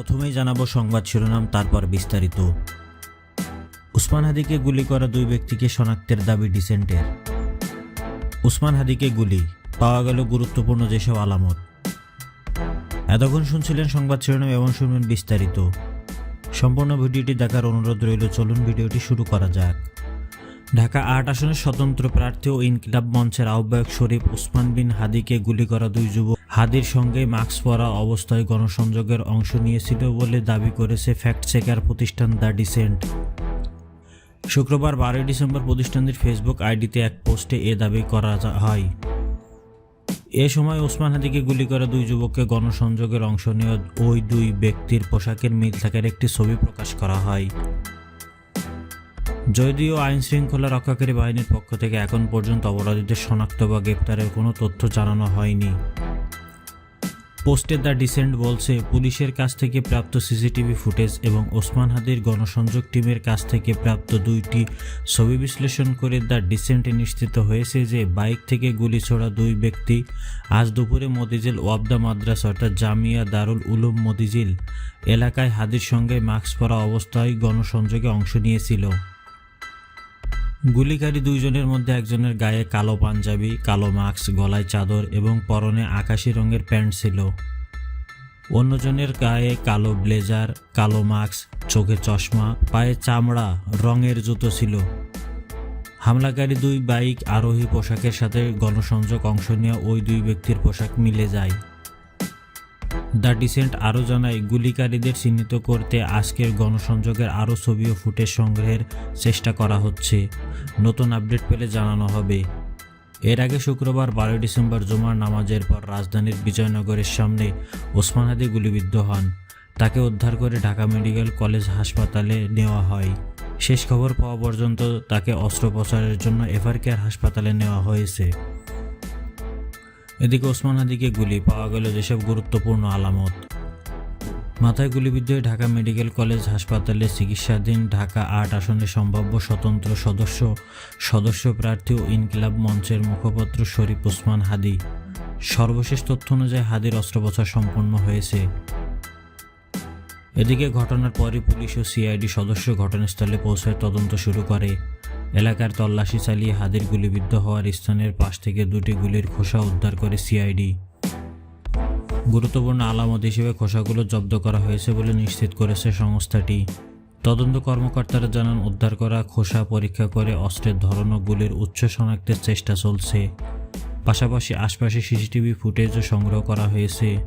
প্রথমেই জানাব সংবাদ শিরোনাম, তারপর বিস্তারিত। উসমান হাদিকে গুলি করা দুই ব্যক্তিকে শনাক্তের দাবি ডিসেন্টের। উসমান হাদিকে গুলি, পাওয়া গেল গুরুত্বপূর্ণ যেসব আলামত। এতক্ষণ শুনছিলেন সংবাদ শিরোনাম এবং শুনবেন বিস্তারিত। সম্পূর্ণ ভিডিওটি দেখার অনুরোধ রইল, চলুন ভিডিওটি শুরু করা যাক। ঢাকা আট আসনের স্বতন্ত্র প্রার্থী ও ইনকিলাব মঞ্চের আহ্বায়ক শরীফ উসমান বিন হাদিকে গুলি করা দুই যুবক হাদির সঙ্গে মাস্ক পরা অবস্থায় গণসংযোগের অংশ নিয়েছিল বলে দাবি করেছে ফ্যাক্ট চেকার প্রতিষ্ঠান দ্য ডিসেন্ট। শুক্রবার বারোই ডিসেম্বর প্রতিষ্ঠানটির ফেসবুক আইডিতে এক পোস্টে এ দাবি করা হয়। এ সময় ওসমান হাদিকে গুলি করা দুই যুবককে গণসংযোগের অংশ নিয়ে ওই দুই ব্যক্তির পোশাকের মিল থাকার একটি ছবি প্রকাশ করা হয়। যদিও আইন শৃঙ্খলা রক্ষাকারী বাহিনীর পক্ষ থেকে এখন পর্যন্ত অপরাধীদের শনাক্ত বা গ্রেপ্তারের কোনো তথ্য জানানো হয়নি। পোস্টে দ্য ডিসেন্ট বলছে, পুলিশের কাছ থেকে প্রাপ্ত সিসিটিভি ফুটেজ এবং ওসমান হাদির গণসংযোগ টিমের কাছ থেকে প্রাপ্ত দুইটি ছবি বিশ্লেষণ করে দ্য ডিসেন্টে নিশ্চিত হয়েছে যে বাইক থেকে গুলি ছোড়া দুই ব্যক্তি আজ দুপুরে মতিঝিল ওয়াবদা মাদ্রাসা অর্থাৎ জামিয়া দারুল উলুম মতিঝিল এলাকায় হাদির সঙ্গে মাস্ক পরা অবস্থায় গণসংযোগে অংশ নিয়েছিল। গুলিকারী দুইজনের মধ্যে একজনের গায়ে কালো পাঞ্জাবি, কালো মাস্ক, গলায় চাদর এবং পরনে আকাশি রঙের প্যান্ট ছিল। অন্যজনের গায়ে কালো ব্লেজার, কালো মাস্ক, চোখে চশমা, পায়ে চামড়া, রঙের জুতো ছিল। হামলাকারী দুই বাইক আরোহী পোশাকের সাথে গণসংযোগ অংশ নেওয়া ওই দুই ব্যক্তির পোশাক মিলে যায়। দ্য ডিসেন্ট আরও জানায়, গুলিকারীদের চিহ্নিত করতে আজকের গণসংযোগের আরও ছবি ও ফুটেজ সংগ্রহের চেষ্টা করা হচ্ছে। নতুন আপডেট পেলে জানানো হবে। এর আগে শুক্রবার বারোই ডিসেম্বর জুমার নামাজের পর রাজধানীর বিজয়নগরের সামনে ওসমান হাদি গুলিবিদ্ধ হন। তাকে উদ্ধার করে ঢাকা মেডিকেল কলেজ হাসপাতালে নেওয়া হয়। শেষ খবর পাওয়া পর্যন্ত তাকে অস্ত্রোপচারের জন্য এভার কেয়ার হাসপাতালে নেওয়া হয়েছে। এদিকে ওসমান হাদিকে গুলি, পাওয়া গেল যেসব গুরুত্বপূর্ণ আলামত। মাথায় গুলিবিদ্ধ হয়ে ঢাকা মেডিকেল কলেজ হাসপাতালে চিকিৎসাধীন ঢাকা আট আসনের সম্ভাব্য স্বতন্ত্র সদস্য সদস্য প্রার্থী ও ইনকিলাব মঞ্চের মুখপাত্র শরীফ ওসমান হাদি। সর্বশেষ তথ্য অনুযায়ী হাদির অস্ত্রোপচার সম্পন্ন হয়েছে। এদিকে ঘটনার পরই পুলিশ ও সিআইডি সদস্য ঘটনাস্থলে পৌঁছায় তদন্ত শুরু করে। এলাকার তল্লাশি চালিয়ে হাদির গুলিবিদ্ধ হওয়ার স্থানের পাশ থেকে দুটি গুলির খোসা উদ্ধার করে সিআইডি। গুরুত্বপূর্ণ আলামত হিসেবে খোসাগুলো জব্দ করা হয়েছে বলে নিশ্চিত করেছে সংস্থাটি। তদন্ত কর্মকর্তারা জানান, উদ্ধার করা খোসা পরীক্ষা করে অস্ত্রের ধরন ও গুলির উচ্চ শনাক্তের চেষ্টা চলছে। পাশাপাশি আশপাশে সিসিটিভি ফুটেজও সংগ্রহ করা হয়েছে।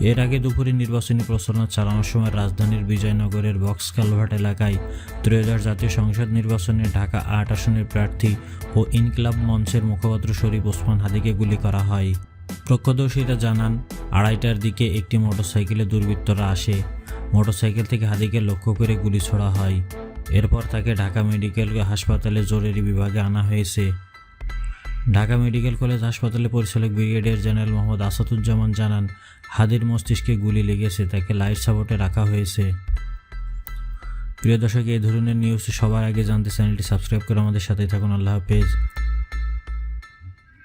এর আগে দুপুরে নির্বাচনী প্রচারণা চালানোর সময় রাজধানীর বিজয়নগরের বক্স কালভার্ট এলাকায় ত্রয়োদশ জাতীয় সংসদ নির্বাচনে ঢাকা আট আসনের প্রার্থী ও ইনকিলাব মঞ্চের মুখপাত্র শরীফ ওসমান হাদিকে গুলি করা হয়। প্রত্যক্ষদর্শীরা জানান, আড়াইটার দিকে একটি মোটরসাইকেলে দুর্বৃত্তরা আসে। মোটরসাইকেল থেকে হাদিকে লক্ষ্য করে গুলি ছোড়া হয়। এরপর তাকে ঢাকা মেডিকেল হাসপাতালে জরুরি বিভাগে আনা হয়েছে। ঢাকা মেডিকেল কলেজ হাসপাতালে পরিচালক ব্রিগেডিয়ার জেনারেল মোহাম্মদ আসাদুজ্জামান জানান, হাদির মস্তিষ্কে গুলি লেগেছে, তাকে লাইফ সাপোর্টে রাখা হয়েছে। প্রিয় দর্শক, এই ধরনের নিউজ সবার আগে জানতে চ্যানেলটি সাবস্ক্রাইব করে আমাদের সাথে থাকুন। আল্লাহ হাফেজ।